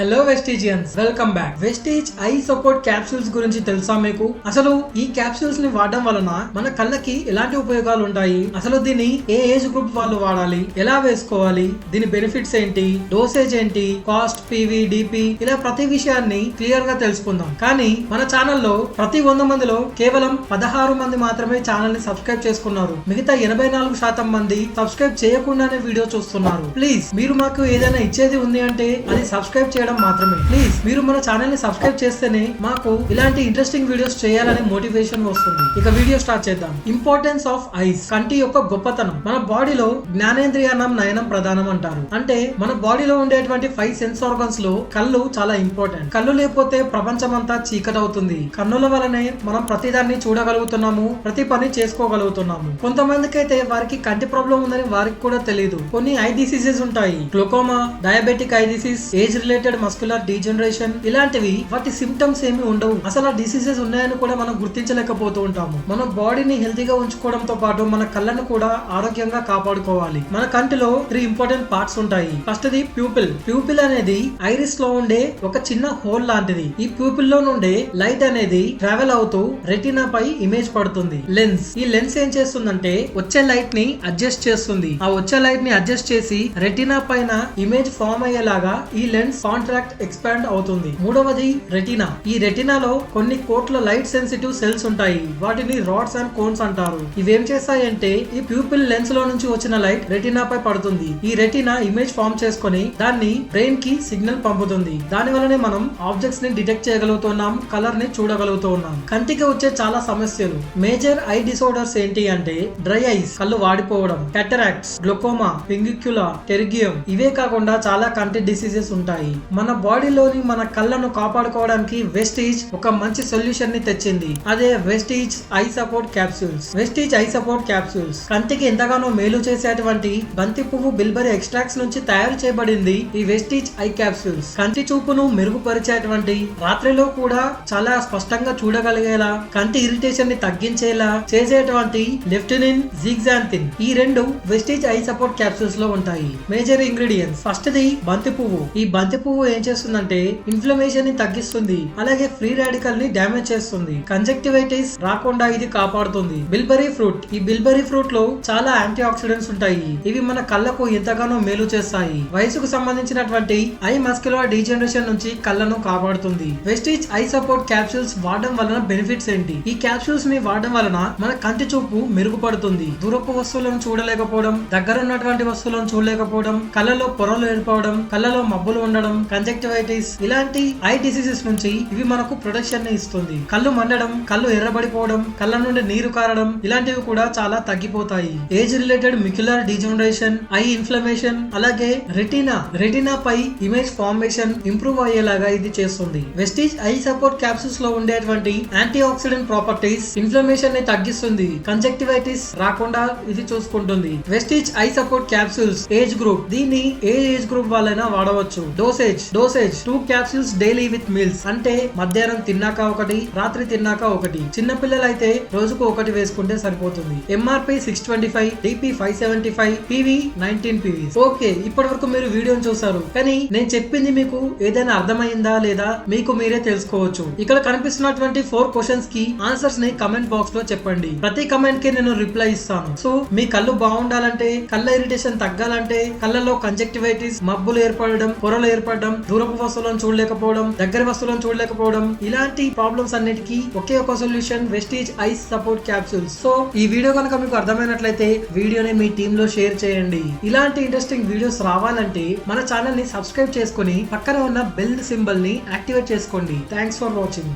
Hello Vestigians welcome back Vestige eye support capsules గురించి తెలుసా మీకు? అసలు ఈ క్యాప్సూల్స్ని వాడడం వలన మన కళ్ళకి ఎలాంటి ఉపయోగాలు ఉంటాయి? అసలు దీన్ని ఏ ఏజ్ గ్రూప్ వాళ్ళు వాడాలి? ఎలా వేసుకోవాలి? దీని బెనిఫిట్స్ ఏంటి? డోసేజ్ ఏంటి? కాస్ట్ పీవీ డిపి ఇలా ప్రతి విషయాన్ని క్లియర్గా తెలుసుకుందాం. కానీ మన ఛానల్లో ప్రతి వంద మందిలో కేవలం పదహారు మంది మాత్రమే ఛానల్ని సబ్స్క్రైబ్ చేసుకున్నారు. మిగతా ఎనభై నాలుగు శాతం మంది సబ్స్క్రైబ్ చేయకుండానే వీడియో చూస్తున్నారు. ప్లీజ్ మీరు మాకు ఏదైనా ఇచ్చేది ఉంది అంటే అది సబ్స్క్రైబ్ చేయడం మాత్రమే. ప్లీజ్ మీరు మన ఛానల్ని సబ్స్క్రైబ్ చేస్తేనే మాకు ఇలాంటి ఇంట్రెస్టింగ్ వీడియోస్ చేయాలనే మోటివేషన్ వస్తుంది. ఇక వీడియో స్టార్ట్ చేద్దాం. ఇంపార్టెన్స్ ఆఫ్ ఐస్ కంటి యొక్క గొప్పతనం. మన బాడీలో జ్ఞానేంద్రియానం నయనం ప్రధానం అంటారు. అంటే మన బాడీలో ఉండేటువంటి ఫైవ్ సెన్స్ ఆర్గన్స్లో కళ్ళు చాలా ఇంపార్టెంట్ కళ్ళు లేకపోతే ప్రపంచం అంతా చీకటవుతుంది. కన్నుల వలనే మనం ప్రతిదాన్ని చూడగలుగుతున్నాము ప్రతి పని చేసుకోగలుగుతున్నాము. కొంతమందికి అయితే వారికి కంటి ప్రాబ్లం ఉందని వారికి కూడా తెలియదు కొన్ని ఐ డిసీజెస్ ఉంటాయి. Glaucoma diabetic eye disease age related muscular degeneration ఇలాంటివి వాటి సిమ్టమ్స్ ఏమి ఉండవు. అసలు ఆ డిసీజెస్ ఉన్నాయని కూడా మనం గుర్తించలేకపోతూ ఉంటాము. మన బాడీని హెల్తీగా ఉంచుకోవడంతో పాటు మన కళ్ళను కూడా ఆరోగ్యంగా కాపాడుకోవాలి. మన కంటిలో త్రీ ఇంపార్టెంట్ పార్ట్స్ ఉంటాయి. ఫస్ట్ ది ప్యూపిల్ ప్యూపిల్ అనేది ఐరిస్లో ఉండే ఒక చిన్న హోల్ లాంటిది. ఈ ప్యూపిల్లో నుండే లైట్ అనేది ట్రావెల్ అవుతూ రెటీనా పై ఇమేజ్ పడుతుంది. లెన్స్ ఈ లెన్స్ ఏం చేస్తుందంటే వచ్చే లైట్ని అడ్జస్ట్ చేస్తుంది. ఆ వచ్చే లైట్ని అడ్జస్ట్ చేసి రెటీనా పైన ఇమేజ్ ఫామ్ అయ్యేలాగా ఈ లెన్స్ కాంట్రాక్ట్ ఎక్స్పాండ్ అవుతుంది. మూడవది రెటీనా. ఈ రెటినాలో కొన్ని కోట్ల లైట్ సెన్సిటివ్ సెల్స్ ఉంటాయి. వాటిని రాడ్స్ అండ్ కోన్స్ అంటారు. ఇవేం చేస్తాయంటే ఈ ప్యూపిల్ లెన్స్లో నుంచి వచ్చిన లైట్ రెటినాపై పడుతుంది. ఈ రెటీనా ఇమేజ్ ఫామ్ చేసుకొని దాన్ని బ్రెయిన్కి సిగ్నల్ పంపుతుంది. దాని వలనే మనం ఆబ్జెక్ట్స్ని డిటెక్ట్ చేయగలుగుతున్నాం కలర్ని చూడగలుగుతున్నాం. కంటికి వచ్చే చాలా సమస్యలు. మేజర్ ఐ డిసార్డర్స్ ఏంటి అంటే డ్రై ఐస్ కళ్ళు వాడిపోవడం కెటరాక్ట్స్ గ్లొకోమా పింగిక్యులా టెరిగియం ఇవే కాకుండా చాలా కంటి డిసీజెస్ ఉంటాయి. మన బాడీలోని మన కళ్ళను కాపాడుకోవడానికి వెస్టీజ్ ఒక మంచి సొల్యూషన్ని తెచ్చింది. అదే Vestige eye support capsules Vestige eye support capsules కంటికి ఎంతగానో మేలు చేసేటువంటి బంతి పువ్వు బిల్బరి ఎక్స్ట్రాక్ట్స్ నుంచి తయారు చేయబడింది ఈ వెస్టీజ్ ఐ క్యాప్సూల్స్ కంటి చూపును మెరుగుపరిచేటువంటి రాత్రిలో కూడా చాలా స్పష్టంగా చూడగలిగేలా కంటి ఇరిటేషన్ని తగ్గించేలా చేసేటువంటి లెఫ్టినిన్ జిగ్జాంతిన్ ఈ రెండు వెస్టీజ్ ఐ సపోర్ట్ క్యాప్సూల్స్లో ఉంటాయి. మేజర్ ఇంగ్రీడియంట్స్ ఫస్ట్ ది బంతి పువ్వు. ఈ బంతి పువ్వు ఏం చేస్తుందంటే ఇన్ఫ్లమేషన్ని తగ్గిస్తుంది. అలాగే ఫ్రీ రాడికల్ని డ్యామేజ్ చేస్తుంది. కంజక్టివైటిస్ రాకుండా ఇది కాపాడుతుంది. బిల్బరీ ఫ్రూట్ ఈ బిల్బరీ ఫ్రూట్లో చాలా యాంటీ ఆక్సిడెంట్స్ ఉంటాయి. ఇవి మన కళ్ళకు ఎంతగానో మేలు చేస్తాయి. వయసుకు సంబంధించినటువంటి ఐ మస్కులర్ డీజనరేషన్ నుంచి కళ్ళను కాపాడుతుంది. వెస్టీజ్ ఐ సపోర్ట్ క్యాప్సూల్స్ వాడడం వలన బెనిఫిట్స్ ఏంటి? ఈ క్యాప్సూల్స్ని వాడడం వలన మన కంటి చూపు మెరుగుపడుతుంది. దూరపు వస్తువులను చూడలేకపోవడం దగ్గర ఉన్నటువంటి వస్తువులను చూడలేకపోవడం కళ్ళలో పొరలు ఏర్పడడం కళ్ళలో మబ్బులు ఉండడం కంజక్టివైటిస్ ఇలాంటి ఐ డిసీజెస్ నుంచి ఇవి మనకు ప్రొటెక్షన్ని ఇస్తుంది. కళ్ళు మండడం కళ్ళు ఎర్రబడిపోవడం కళ్ళ నుండి నీరు కారడం ఇలాంటివి కూడా చాలా తగ్గిపోతాయి. Age related macular degeneration eye inflammation అలాగే రెటీనా రెటీనా పై ఇమేజ్ ఫార్మేషన్ ఇంప్రూవ్ అయ్యేలాగా ఇది చేస్తుంది. వెస్టీజ్ ఐ సపోర్ట్ క్యాప్సూల్స్లో ఉండేటువంటి యాంటీ ఆక్సిడెంట్ ప్రాపర్టీస్ ఇన్ఫ్లమేషన్ని తగ్గిస్తుంది. కంజక్టివైటిస్ రాకుండా ఇది చూసుకుంటుంది. Vestige eye support capsules age group దీన్ని ఏ ఏజ్ గ్రూప్ వాళ్ళైనా వాడవచ్చు. Dosage dosage two capsules daily with meals అంటే మధ్యాహ్నం తిన్నాక ఒకటి రాత్రి తిన్నాక ఒకటి. చిన్న పిల్లలైతే రోజుకు ఒకటి వేసుకుంటే సరిపోతుంది. MRP six twenty five DP five seventy five PV nineteen PV okay ఇప్పటి వరకు మీరు వీడియోని చూసారు కానీ నేను చెప్పింది మీకు ఏదైనా అర్థమైందా లేదా మీకు మీరే తెలుసుకోవచ్చు. ఇక్కడ కనిపిస్తున్నటువంటి ఫోర్ క్వశ్చన్స్కి ఆన్సర్స్ని కమెంట్ బాక్స్లో చెప్పండి. ప్రతి కమెంట్కి నేను రిప్లై ఇస్తాను. సో మీ కళ్ళు బాగుండాలంటే కళ్ళ ఇరిటేషన్ తగ్గాలంటే కళ్ళలో కంజెక్టివైటిస్ మబ్బులు ఏర్పడడం పొరలు ఏర్పడడం దూరపు వస్తువులను చూడలేకపోవడం దగ్గర వస్తువులను చూడలేకపోవడం ఇలాంటి ప్రాబ్లమ్స్ అన్నిటికీ ఒకే ఒక solution Vestige eyes support capsules so ఈ వీడియో కనుక మీకు అర్థమైనట్లయితే వీడియోని మీ టీమ్లో షేర్ చేయండి. ఇలాంటి ఇంట్రెస్టింగ్ వీడియోస్ రావాలంటే మన ఛానల్ని సబ్స్క్రైబ్ చేసుకుని పక్కన ఉన్న బెల్ సింబల్ని యాక్టివేట్ చేసుకోండి. Thanks for watching